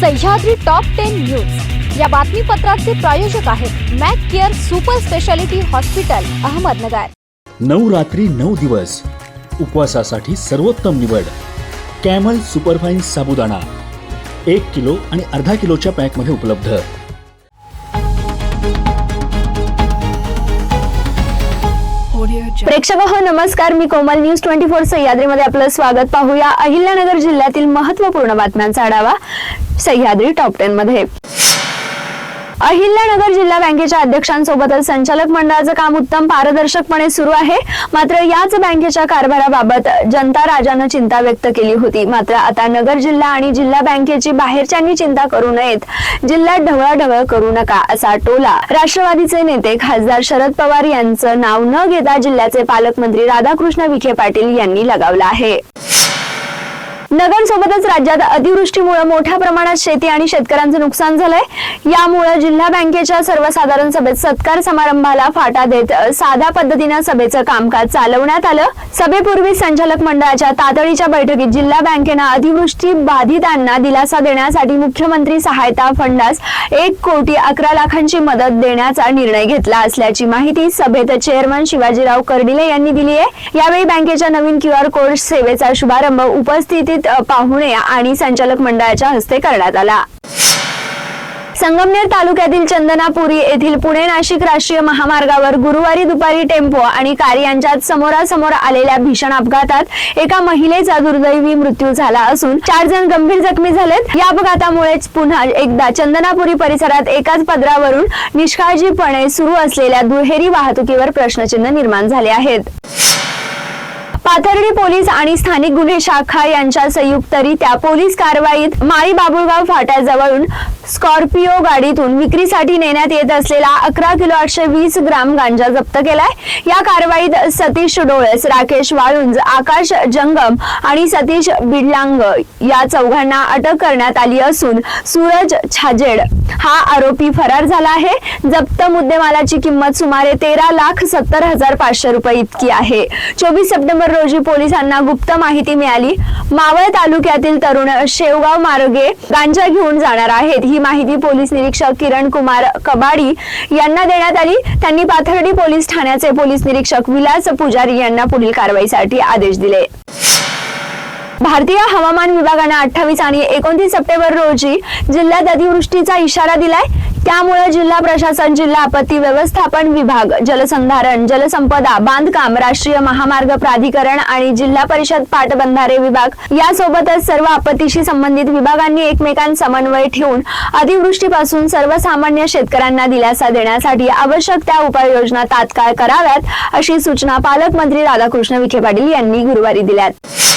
Sahyadri top ten news या बातमीपत्राचे प्रायोजक आहेत Mac Care super speciality hospital Ahmednagar. नऊ रात्री नऊ दिवस. उपवासासाठी सर्वोत्तम निवड. Camel superfine sabudana. एक किलो आणि अर्धा किलोच्या पॅकमध्ये उपलब्ध. प्रेक्षक हो नमस्कार. मी कोमल न्यूज ट्वेंटी फोर सह्याद्रीमध्ये आपलं स्वागत पाहूया. अहिल्यानगर जिल्ह्यातील महत्त्वपूर्ण बातम्यांचा आढावा. सह्याद्री टॉप टेन मध्ये. अहिल्यानगर जिल्हा बँकेच्या अध्यक्षांसोबतच संचालक मंडळाचं काम उत्तम पारदर्शकपणे सुरू आहे. मात्र याच बँकेच्या कारभाराबाबत जनता राजानं चिंता व्यक्त केली होती. मात्र आता नगर जिल्हा आणि जिल्हा बँकेची बाहेरच्यांनी चिंता करू नयेत. जिल्ह्यात ढवळाढवळ करू नका असा टोला राष्ट्रवादीचे नेते खासदार शरद पवार यांचं नाव न घेता जिल्ह्याचे पालकमंत्री राधाकृष्ण विखे पाटील यांनी लगावलं आहे. नगरसोबतच राज्यात अतिवृष्टीमुळे मोठ्या प्रमाणात शेती आणि शेतकऱ्यांचं नुकसान झालंय. यामुळे जिल्हा बँकेच्या सर्वसाधारण सभेत सत्कार समारंभाला फाटा देत साध्या पद्धतीनं सभेचं कामकाज चालवण्यात आलं. सभेपूर्वी संचालक मंडळाच्या तातडीच्या बैठकीत जिल्हा बँकेनं अतिवृष्टी बाधितांना दिलासा देण्यासाठी मुख्यमंत्री सहायता फंडास एक कोटी अकरा लाखांची मदत देण्याचा निर्णय घेतला असल्याची माहिती सभेत चेअरमन शिवाजीराव कर्डिले यांनी दिली आहे यावेळी बँकेच्या नवीन क्यू आर कोड सेवेचा शुभारंभ उपस्थितीत उपस्थित पाहुणे आणि संचालक मंडळाच्या हस्ते करण्यात आला. संगमनेर तालुक्यातील चंदनापुरी येथील पुणे नाशिक राष्ट्रीय महामार्गावर गुरुवारी दुपारी टेम्पो आणि कार यांच्यात समोरासमोर आलेल्या भीषण अपघातात एका महिलेचा दुर्दैवी मृत्यू झाला असून चार जण गंभीर जखमी झालेत. या अपघातामुळेच पुन्हा एकदा चंदनापुरी परिसरात एकाच पदरावरून निष्काळजीपणे सुरू असलेल्या दुहेरी वाहतुकीवर प्रश्नचिन्ह निर्माण झाले आहेत. पाथर्डी पोलीस आणि स्थानिक गुन्हे शाखा यांच्या संयुक्तरित्या पोलीस कारवाईत माळी बाबुळगाव फाट्याजवळून स्कॉर्पिओ गाडीतून विक्रीसाठी नेण्यात येत असलेला अकरा किलो आठशे वीस ग्राम गांजा जप्त केलाय. या कारवाईत सतीश डोळस राकेश वाळुंज आकाश जंगम आणि सतीश बिडलांग या चौघांना अटक करण्यात आली असून सूरज छाजेड हा आरोपी फरार झाला आहे. जप्त मुद्देमालाची किंमत सुमारे तेरा लाख सत्तर हजार पाचशे रुपये इतकी आहे. चोवीस सप्टेंबर रोजी पोलिसांना गुप्त माहिती मिळाली. मावळ तालुक्यातील तरुण शेवगाव मार्गे गांजा घेऊन जाणार आहेत. ही माहिती पोलीस निरीक्षक किरण कुमार कबाडी यांना देण्यात आली. त्यांनी पाथर्डी पोलीस ठाण्याचे पोलीस निरीक्षक विलास पुजारी यांना पुढील कारवाईसाठी आदेश दिले. भारतीय हवामान विभागाने अठ्ठावीस आणि एकोणतीस सप्टेंबर रोजी जिल्ह्यात अतिवृष्टीचा इशारा दिलाय. त्यामुळे जिल्हा प्रशासन जिल्हा आपत्ती व्यवस्थापन विभाग जलसंधारण जलसंपदा बांधकाम राष्ट्रीय महामार्ग प्राधिकरण आणि जिल्हा परिषद पाटबंधारे विभाग यासोबतच सर्व आपत्तीशी संबंधित विभागांनी एकमेकां समन्वय ठेवून अतिवृष्टीपासून सर्वसामान्य शेतकऱ्यांना दिलासा देण्यासाठी आवश्यक त्या उपाययोजना तात्काळ कराव्यात अशी सूचना पालकमंत्री राधाकृष्ण विखे पाटील यांनी गुरुवारी दिल्यात.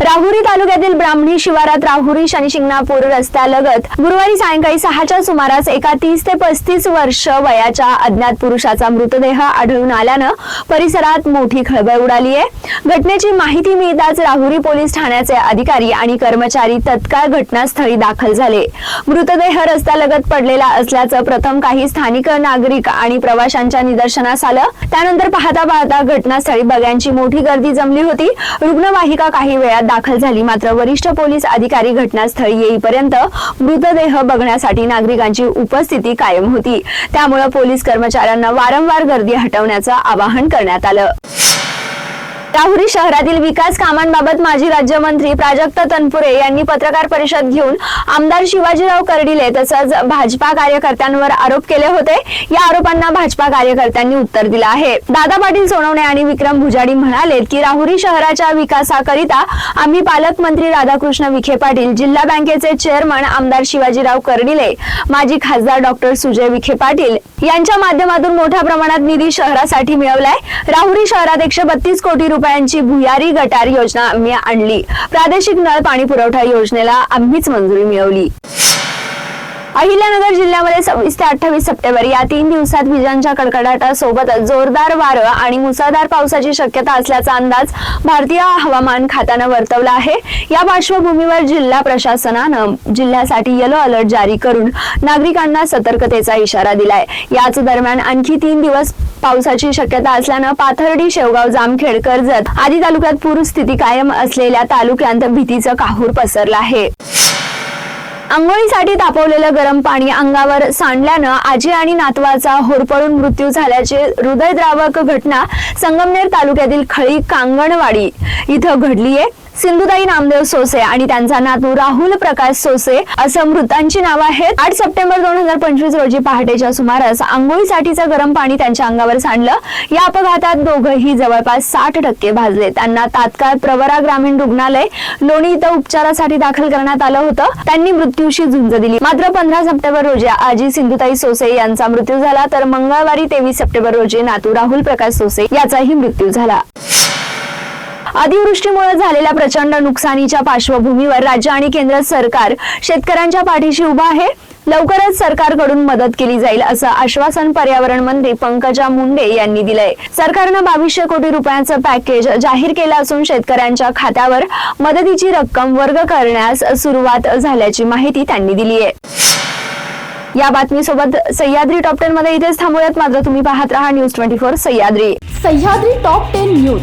राहुरी तालुक्यातील ब्राह्मणी शिवारात राहुरी शनी शिंगणापूर रस्त्यालगत गुरुवारी सायंकाळी सहाच्या सुमारास एका तीस ते पस्तीस वर्ष वयाच्या अज्ञात पुरुषाचा मृतदेह आढळून आल्यानं परिसरात मोठी खळबळ उडाली आहे. घटनेची माहिती मिळताच राहुरी पोलीस ठाण्याचे अधिकारी आणि कर्मचारी तत्काळ घटनास्थळी दाखल झाले. मृतदेह रस्त्यालगत पडलेला असल्याचं प्रथम काही स्थानिक नागरिक आणि प्रवाशांच्या निदर्शनास आलं. त्यानंतर पाहता पाहता घटनास्थळी बघ्यांची मोठी गर्दी जमली होती. रुग्णवाहिका काही वेळात दाखल झाली. मात्र वरिष्ठ पोलीस अधिकारी घटनास्थळी येईपर्यंत मृतदेह बघण्यासाठी नागरिकांची उपस्थिती कायम होती. त्यामुळे पोलीस कर्मचाऱ्यांना वारंवार गर्दी हटवण्याचं आवाहन करण्यात आलं. राहुरी शहरातील विकास कामांबाबत माजी राज्यमंत्री प्राजक्त तनपुरे यांनी पत्रकार परिषद घेऊन आमदार शिवाजीराव कर्डिले तसंच भाजपा कार्यकर्त्यांवर आरोप केले होते. या आरोपांना भाजपा कार्यकर्त्यांनी उत्तर दिलं आहे. दादा पाटील सोनवणे आणि विक्रम भुजाडी म्हणाले की राहुरी शहराच्या विकासाकरिता आम्ही पालकमंत्री राधाकृष्ण विखे पाटील जिल्हा बँकेचे चेअरमन आमदार शिवाजीराव कर्डिले माजी खासदार डॉक्टर सुजय विखे पाटील यांच्या माध्यमातून मोठ्या प्रमाणात निधी शहरासाठी मिळवलाय. राहुरी शहरात एकशे बत्तीस कोटी रुपये रुपयांची भुयारी गटार योजना आम्ही आणली. प्रादेशिक नळ पाणी पुरवठा योजनेला आम्हीच मंजुरी मिळवली. अहिल्यानगर जिल्ह्यामध्ये सव्वीस ते अठ्ठावीस सप्टेंबर या तीन दिवसात विजांच्या कडकडाटासोबत जोरदार वारं आणि मुसळधार पावसाची शक्यता असल्याचा अंदाज भारतीय हवामान खात्यानं वर्तवला आहे. या पार्श्वभूमीवर जिल्हा प्रशासनानं जिल्ह्यासाठी येलो अलर्ट जारी करून नागरिकांना सतर्कतेचा इशारा दिलाय. याच दरम्यान आणखी तीन दिवस पावसाची शक्यता असल्यानं पाथर्डी शेवगाव जामखेड कर्जत आदी तालुक्यात पूरस्थिती कायम असलेल्या तालुक्यांत भीतीचं काहूर पसरलं आहे. आंघोळीसाठी तापवलेलं गरम पाणी अंगावर सांडल्यानं आजी आणि नातवाचा होरपळून मृत्यू झाल्याची हृदयद्रावक घटना संगमनेर तालुक्यातील खळी कांगणवाडी इथं घडलीये. सिंधुताई नामदेव सोसे आणि त्यांचा नातू राहुल प्रकाश सोसे असं मृतांची नावं आहेत. आठ सप्टेंबर दोन हजार पंचवीस रोजी पहाटेच्या सुमारास आंघोळीसाठीचं गरम पाणी त्यांच्या अंगावर सांडलं या अपघातात दोघंही जवळपास साठ टक्के भाजले. त्यांना तात्काळ प्रवरा ग्रामीण रुग्णालय लोणी इथं उपचारासाठी दाखल करण्यात आलं होतं. त्यांनी मृत्यूशी झुंज दिली. मात्र पंधरा सप्टेंबर रोजी आजी सिंधुताई सोसे यांचा मृत्यू झाला. तर मंगळवारी तेवीस सप्टेंबर रोजी नातू राहुल प्रकाश सोसे याचाही मृत्यू झाला. अतिवृष्टीमुळे झालेल्या प्रचंड नुकसानीच्या पार्श्वभूमीवर राज्य आणि केंद्र सरकार शेतकऱ्यांच्या पाठीशी उभा आहे. लवकरच सरकारकडून मदत केली जाईल असं आश्वासन पर्यावरण मंत्री पंकजा मुंडे यांनी दिलंय. सरकारनं बावीसशे कोटी रुपयांचं पॅकेज जाहीर केलं असून शेतकऱ्यांच्या खात्यावर मदतीची रक्कम वर्ग करण्यास सुरुवात झाल्याची माहिती त्यांनी दिली आहे. या बातमीसोबत सह्याद्री टॉप टेन मध्ये इथेच थांबूयात. मात्र तुम्ही पाहत राहा news twenty four Sahyadri. Sahyadri top ten news.